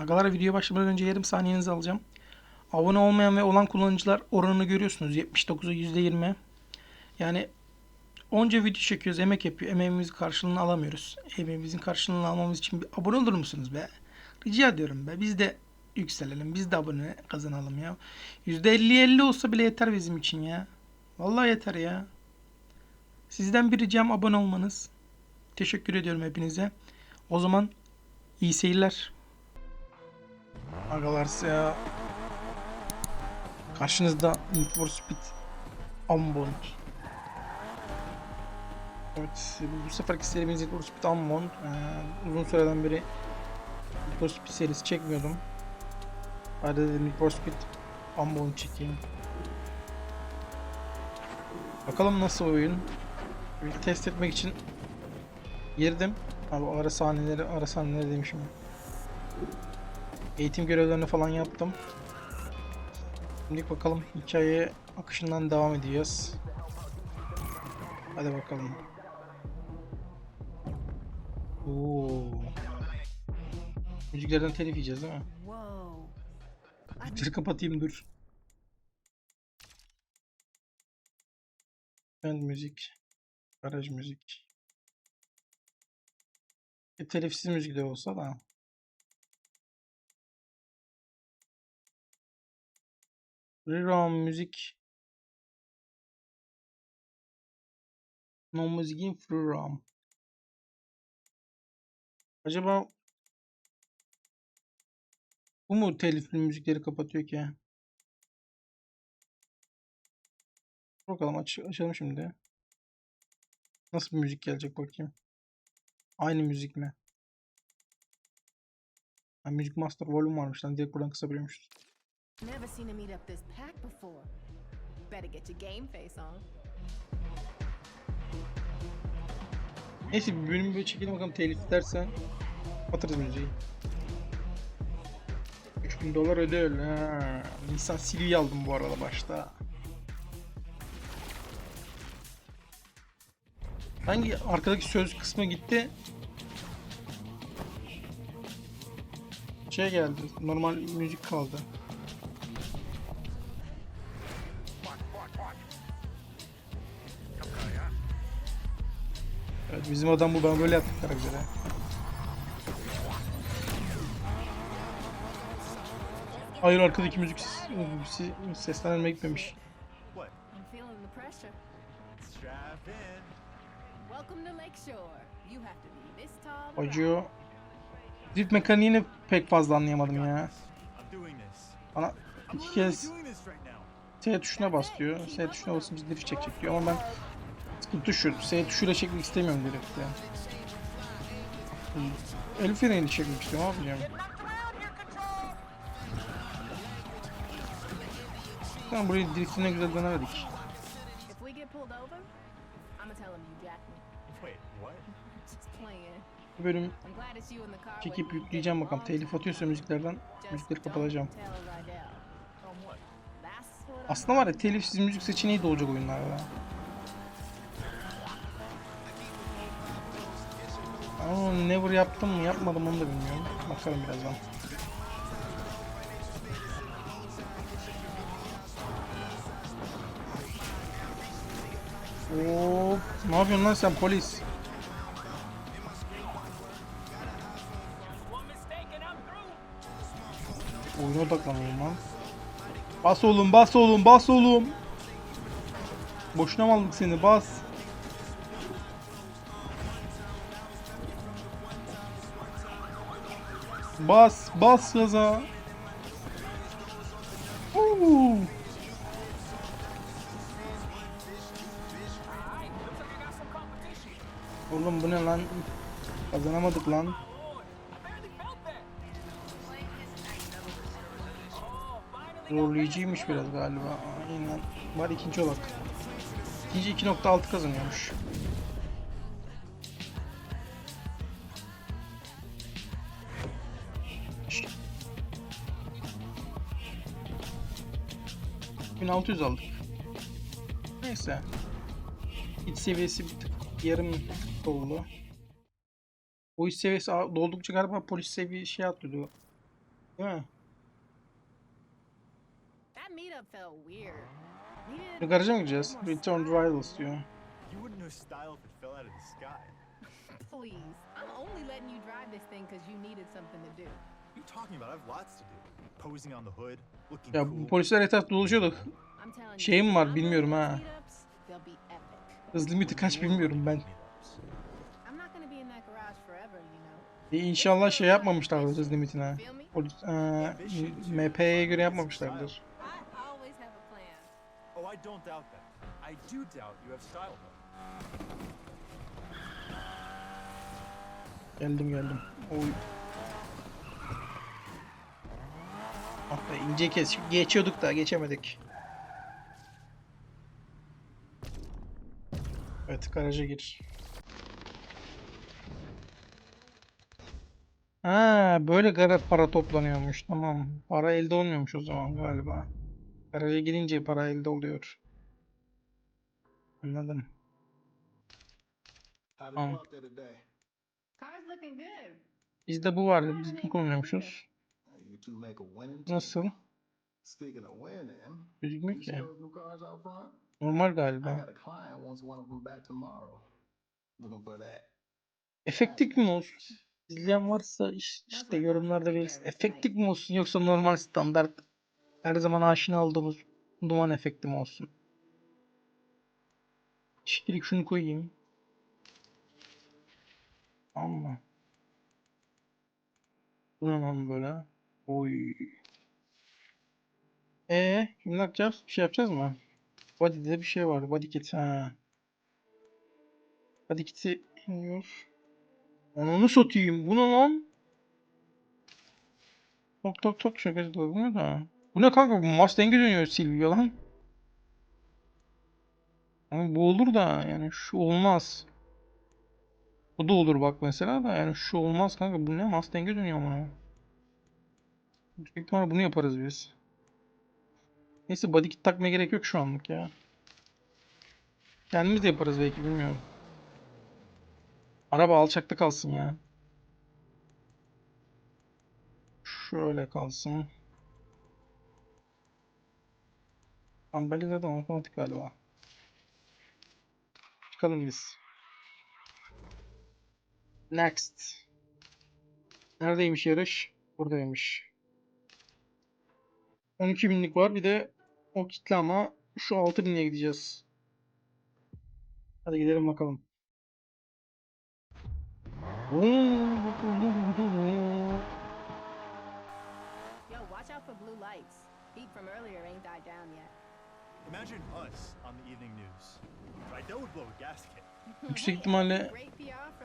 Agalar videoya başlamadan önce yarım saniyenizi alacağım. Abone olmayan ve olan kullanıcılar oranını görüyorsunuz. 79'a %20. Yani onca video çekiyoruz, emek yapıyor. Emeğimizin karşılığını alamıyoruz. Emeğimizin karşılığını almamız için bir abone olur musunuz be? Rica ediyorum be. Biz de yükselelim. Biz de abone kazanalım ya. %50-50 olsa bile yeter bizim için ya. Vallahi yeter ya. Sizden bir ricam abone olmanız. Teşekkür ediyorum hepinize. O zaman iyi seyirler. Agalar ya. Karşınızda Need for Speed Unbound. Evet, bu seferki serimiz Need for Speed Unbound. Ee, uzun süreden beri Need for Speed serisi çekmiyordum. Hadi dedim Need for Speed Unbound çekeyim. Bakalım nasıl oyun. Bir test etmek için girdim. Abi ara sahneleri, ara sahneleri demişim. Eğitim görevlerini falan yaptım. Şimdi bakalım hikaye akışından devam edeceğiz. Hadi bakalım. Oo. Müziklerden telif yiyeceğiz değil mi? Müzikleri kapatayım dur. Band müzik. Garaj müzik. E, telifsiz müzik de olsa da. Rerun müzik. No müziğin roam. Acaba bu mu telifli müzikleri kapatıyor ki? Bakalım aç açalım şimdi. Nasıl bir müzik gelecek bakayım. Aynı müzik mi? Ha, müzik master volume varmış lan direkt buradan kısabiliyormuşuz. Never seen a meet up this packed before. Better get your game face on. Neyse bir bölümü böyle çekelim bakalım telif derse kapatırız müziği. 3000 dolar ödül. Ha. Nisan Silvi'yi aldım bu arada başta. Hangi arkadaki söz kısmı gitti? Şey geldi. Normal müzik kaldı. Evet bizim adam bu ben böyle yaptık karaktere. Hayır arkadaki müzik ses- seslenme gitmemiş. Acıyor. Drift mekaniğini pek fazla anlayamadım ya. Bana iki kez. S tuşuna bas diyor. S tuşuna basınca drift çekecek diyor ama ben sıkıntı şu. S tuşuyla çekmek istemiyorum drifti. El freniyle çekmek istiyorum ne yapacağım? Tamam burayı driftine güzel dönemedik. Bu bölüm çekip yükleyeceğim bakalım. Telif atıyorsa müziklerden müzikleri kapatacağım. Aslında var ya telifsiz müzik seçeneği de olacak oyunlarda. Ama never yaptım mı yapmadım onu da bilmiyorum. Bakalım birazdan. Oo, ne yapıyorsun lan sen polis? Oyuna odaklanıyorum lan. Bas oğlum, bas oğlum, bas oğlum. Boşuna mı aldık seni? Bas. Bas, bas gaza. Oo. Oğlum bu ne lan? Kazanamadık lan. Zorlayıcıymış biraz galiba. Aynen. Var ikinci olarak. İkinci 2.6 kazanıyormuş. ...1600 aldık. Neyse. İç seviyesi bir tık yarım doldu. O iç seviyesi a- doldukça galiba polis seviye şey atlıyordu. Değil mi? Bir garaja mı more Return style. Rivals diyor. You wouldn't know style if it fell out of the sky. Please, I'm only letting you drive this thing because you needed something to do. What are you talking about? I have lots to do. Posing on the hood, Ya bu polisler telling you, Şeyim var, bilmiyorum ha. Hız limiti kaç bilmiyorum ben. E, İnşallah şey yapmamışlardır hız limitine. Polis, eee, MP'ye göre yapmamışlardır. I always have a plan. Oh, I don't doubt that. I do doubt you have style though. Geldim geldim. Oy. Ah be ince. Geçiyorduk da geçemedik. Evet garaja gir. Ha böyle gara para toplanıyormuş. Tamam. Para elde olmuyormuş o zaman galiba. Garaja girince para elde oluyor. Anladım. Good. Bizde bu var. Biz bunu kullanıyormuşuz. Nasıl? Gözükmüyor ki. Normal galiba. Efektif mi olsun? İzleyen varsa iş- işte yorumlarda belirsin. Efektif mi olsun yoksa normal standart her zaman aşina olduğumuz duman efekti mi olsun? Şimdilik şunu koyayım. Mı? Bu ne lan böyle? Oy. Ee, ne yapacağız? Bir şey yapacağız mı? Body'de bir şey var. Body kit. Ha. Body kit'i iniyor. Ananı satayım. Bu ne lan? Tok tok tok şakası da olmuyor da. Bu ne kanka? Bu Mustang'e dönüyor Silvio lan. Ama bu olur da yani şu olmaz. Bu da olur bak mesela da yani şu olmaz kanka. Bu ne? Mustang'e dönüyor ama. Büyük ihtimalle bunu yaparız biz. Neyse body kit takmaya gerek yok şu anlık ya. Kendimiz de yaparız belki bilmiyorum. Araba alçakta kalsın ya. Şöyle kalsın. Sandalye zaten otomatik galiba. Çıkalım biz. Next. Neredeymiş yarış? Buradaymış. 12 binlik var. Bir de o kitle ama şu 6 binliğe gideceğiz. Hadi gidelim bakalım. Yo, watch out for blue lights. Heat from earlier ain't died down yet. Imagine us on the evening news. Rydell would blow a gasket. Yüksek ihtimalle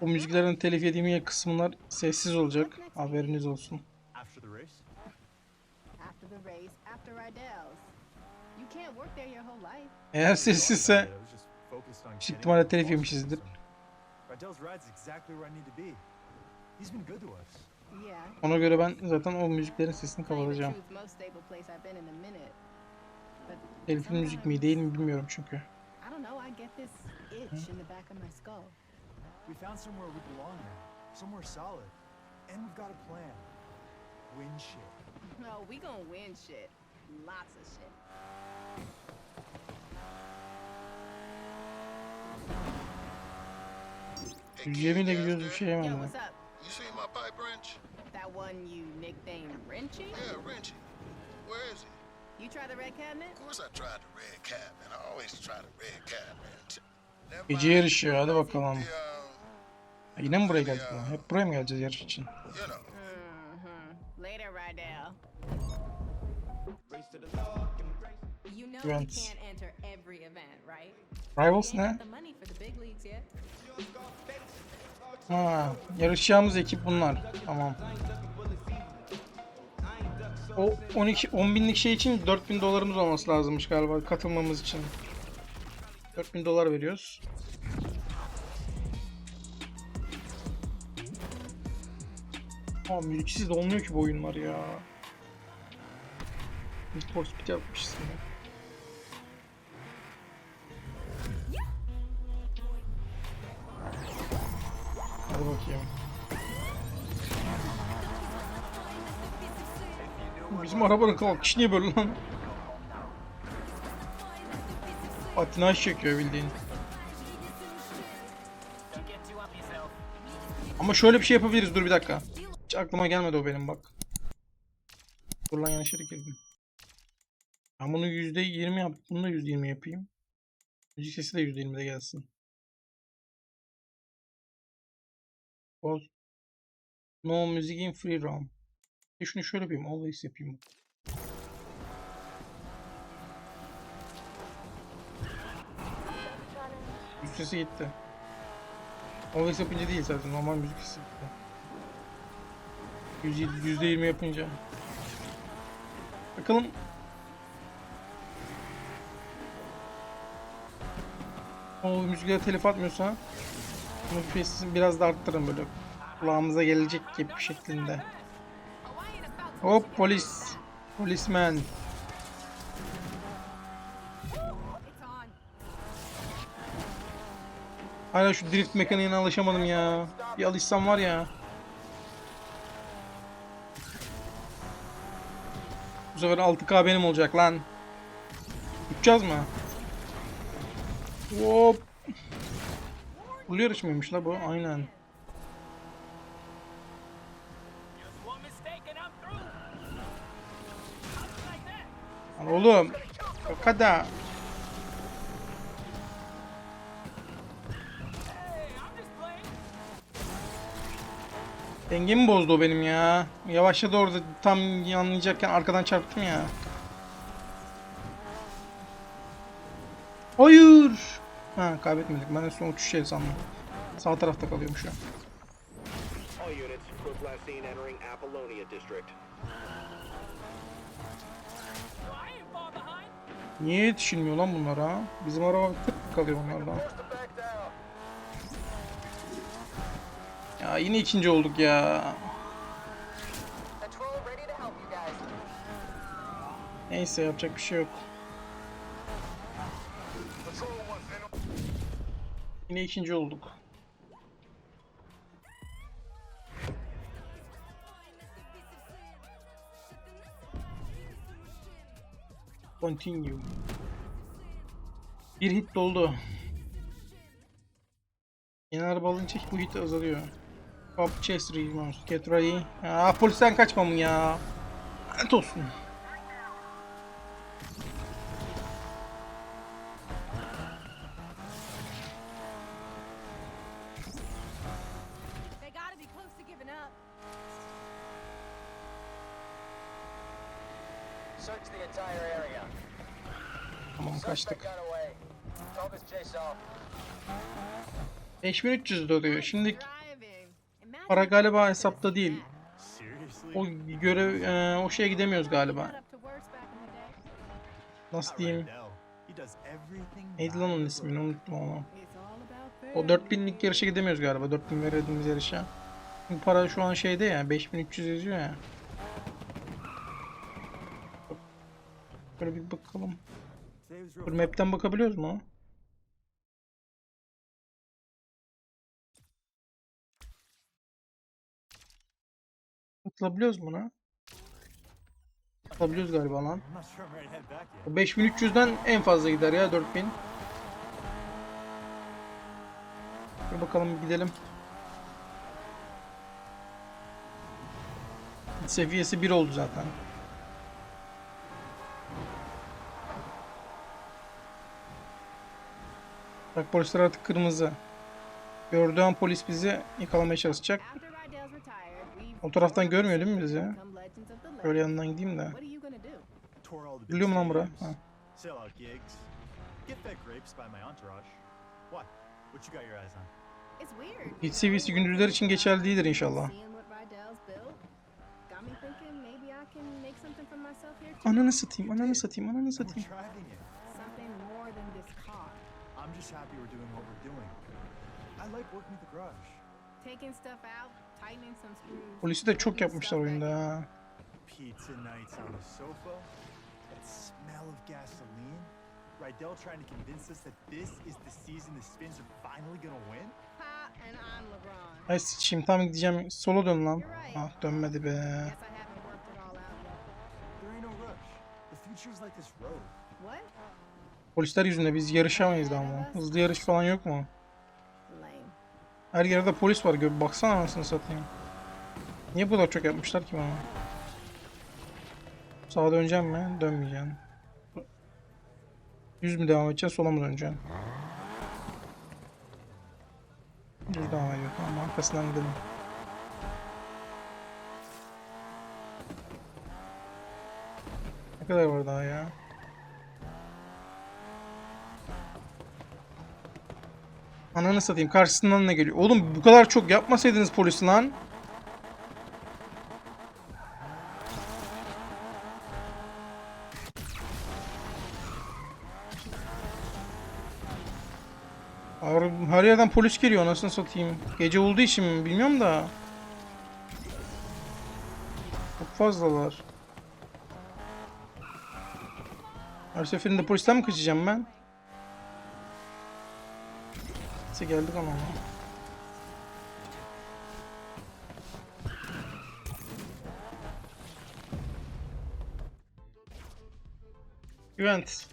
bu müziklerin telif yediğim kısımlar sessiz olacak. Haberiniz olsun. After the race? After the race, after Rydell's. You can't work there your whole life. Eğer sessizse yüksek ihtimalle telif yemişizdir. Rydell's ride's exactly where I need to be. He's been good to us. Yeah. Ona göre ben zaten o müziklerin sesini kapatacağım. truth, most stable place I've been in a minute. But Telifli müzik mi değil mi bilmiyorum çünkü. We found somewhere we belong now. Somewhere solid. And we've got a plan. Win shit. No, we gonna win shit. Lots of shit. Kid, gidiyoruz bir Jasper, şey Yo, hemen. what's up? You seen my pipe wrench? That one you nicknamed Wrenchy? Yeah, wrenchy. Where is it? You try the red cabinet? Of course I tried the red and I always try the red man. Never Gece mind yarışı hadi bakalım. the, um, Yine mi buraya geldik lan? Hep buraya mı geleceğiz yarış için? you know. Later, Rydell. You know we can't enter every event, right? Rivals ne? Ha, yarışacağımız ekip bunlar. Tamam. O 12 10 binlik şey için 4000 dolarımız olması lazımmış galiba katılmamız için. 4000 dolar veriyoruz. Aa müziksiz de olmuyor ki bu oyunlar ya. Need for Speed yapmışız yine. Hadi bakayım. Bizim arabanın kalkışı niye böyle lan? Patinaj çekiyor bildiğin. Ama şöyle bir şey yapabiliriz. Dur bir dakika. Hiç aklıma gelmedi o benim bak. Dur lan yanlış yere girdim. Ben bunu %20 yap. Bunu da %20 yapayım. Müzik sesi de %20'de gelsin. Boz. No music in free roam. E şunu şöyle yapayım. Always yapayım. Müzik sesi gitti. Always yapınca değil zaten. Normal müzik sesi gitti. Yüz- Yüzde yirmi yapınca. Bakalım. O müzikleri telif atmıyorsa bunu sesini biraz da arttırın böyle kulağımıza gelecek gibi bir şeklinde. Hop polis. Polisman. Hala şu drift mekaniğine alışamadım ya. Bir alışsam var ya. Bu sefer 6K benim olacak lan. Uçacağız mı? Hop. Kulu yarış mıymış la bu? Aynen. Lan oğlum. O kadar. Dengemi bozdu o benim ya. Yavaşladı orada tam yanlayacakken arkadan çarptım ya. Hayır. Ha kaybetmedik. Ben de son uçuş şey sandım. Sağ tarafta kalıyormuş Apollonia District. Niye yetişilmiyor lan bunlara? Bizim araba tık kalıyor onlardan. Ya yine ikinci olduk ya. Neyse yapacak bir şey yok. Yine ikinci olduk. Continue. Bir hit doldu. Yeni araba alınca bu hit azalıyor. Hop chase rebounds. Get ready. Aa polisten kaçmamın ya. Lanet olsun. They gotta be close to giving up. Search the entire area. Tamam kaçtık. got away. Focus chase off. 5300 diyor. Şimdi para galiba hesapta değil. O görev e, o şeye gidemiyoruz galiba. Nasıl diyeyim? Neydi lan onun ismini unuttum about O 4000'lik yarışa gidemiyoruz galiba. 4000 verdiğimiz yarışa. Çünkü para şu an şeyde ya 5300 yazıyor ya. Böyle bir bakalım. Real map'ten bakabiliyoruz mu? To head back yet. O 5300'den en fazla gider ya 4000. Bir bakalım gidelim. Seviyesi 1 oldu zaten. Bak polisler artık kırmızı. Gördüğü an polis bizi yakalamaya çalışacak. O taraftan görmüyor değil mi bizi? lake. Şöyle yanından gideyim de. Biliyor mu lan bura? Ha. Sell out gigs. Get fed grapes by my entourage. What? What you got your eyes on? It's weird. Hit seviyesi gündüzler için geçerli değildir inşallah. Ananı satayım, ananı satayım, ananı satayım. driving it. Something more than this car. I'm just happy we're doing what we're doing. I like working the garage. Taking stuff out, tightening some screws. Polisi de çok yapmışlar oyunda in. ha. Pizza nights on the sofa. That smell of gasoline. Rydell trying to convince us that this is the season the Spins are finally gonna win? Pa and I'm LeBron. Ay sıçayım tam gideceğim. Sola dön lan. Ah dönmedi be. Polisler yüzünde biz yarışamayız da ama. Hızlı yarış falan yok mu? Her yerde polis var. Gör baksana anasını satayım. Niye bu kadar çok yapmışlar ki bana? Sağa döneceğim mi? Dönmeyeceğim. Düz mü devam edeceğiz? Sola mı döneceğim? Düz devam ediyor. Tamam arkasından gidelim. Ne kadar var daha ya? Ananı satayım karşısından ne geliyor? Oğlum bu kadar çok yapmasaydınız polis lan. Her, yerden polis geliyor anasını satayım. Gece olduğu için mi bilmiyorum da. Çok fazlalar. Her seferinde polisten mi kaçacağım ben? Neyse geldik ama. Event.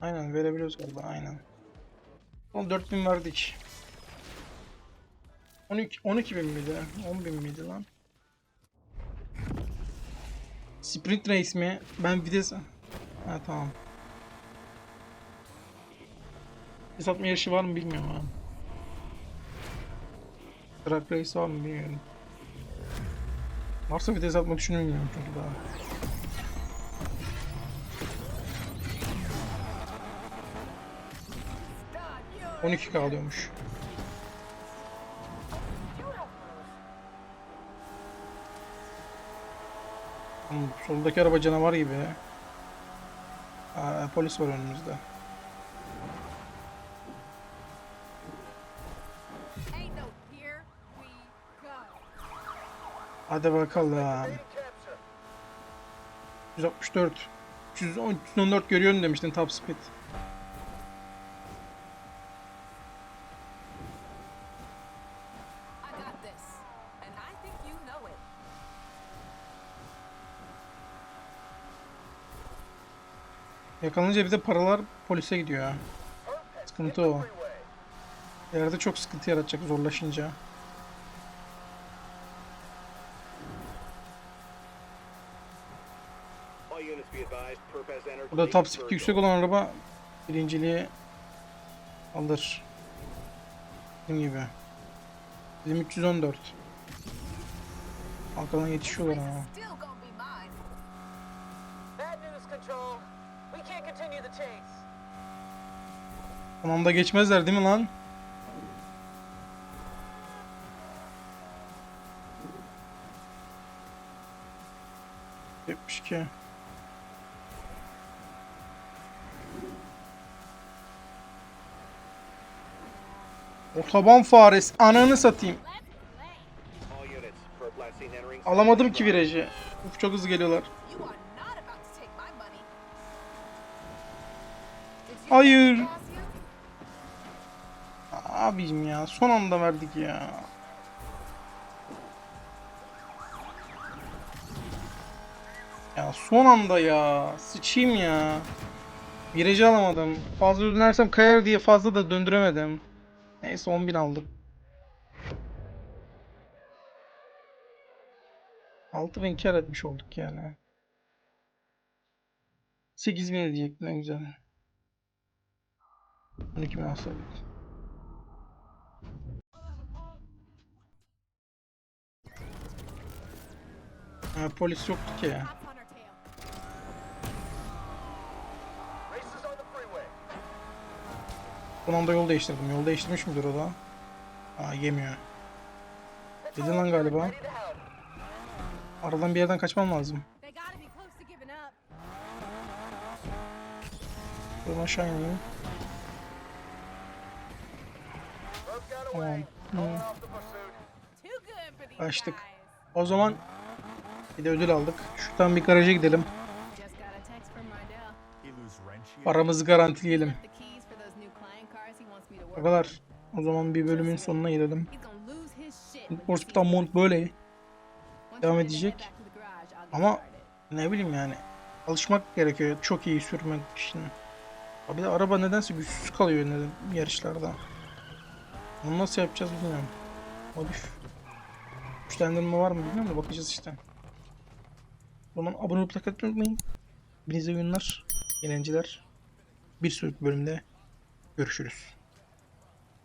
Aynen verebiliyoruz galiba aynen. Son 4000 verdik. 12 12 bin miydi? 10 bin miydi lan? Sprint race mi? Ben vites... Ha tamam. Vites atma yarışı var mı bilmiyorum ha. Track race var mı bilmiyorum. Varsa vites atmak düşünmüyorum çünkü daha. You're 12 kalıyormuş. Hmm, soldaki araba canavar gibi. Aa, polis var önümüzde. Hadi bakalım. Capture. 164. 310, 314 görüyorum demiştin top speed. Yakalanınca bir de paralar polise gidiyor. Sıkıntı o. İleride çok sıkıntı yaratacak zorlaşınca. Burada top speed yüksek olan araba birinciliği alır. Dediğim gibi. Bizim 314. Arkadan yetişiyorlar ama. Son anda geçmezler değil mi lan? Yetmiş iki. Otoban faresi ananı satayım. Alamadım ki virajı. Uf çok hızlı geliyorlar. Hayır. Abicim ya son anda verdik ya. Ya son anda ya. Sıçayım ya. Virajı alamadım. Fazla dönersem kayar diye fazla da döndüremedim. Neyse 10.000 aldık. 6000 kar etmiş olduk yani. 8000 diyecektim ne güzel. 12.000 alsaydık. Ha, polis yoktu ki ya. Son anda yol değiştirdim. Yol değiştirmiş midir o da? Aa yemiyor. Dedin lan galiba. Aradan bir yerden kaçmam lazım. Buradan aşağı ineyim. Tamam. Kaçtık. guys. O zaman bir de ödül aldık. Şuradan bir garaja gidelim. Just got Arkadaşlar o zaman bir bölümün sonuna gelelim. Hospital Mont böyle. Devam edecek. Ama ne bileyim yani. Alışmak gerekiyor çok iyi sürmek için. Abi de araba nedense güçsüz kalıyor neden yarışlarda. Bunu nasıl yapacağız bilmiyorum. Modif. Güçlendirme var mı bilmiyorum da bakacağız işte. O zaman abone olup atmayı unutmayın. Hepinize oyunlar, eğlenceler. Bir sonraki bölümde görüşürüz.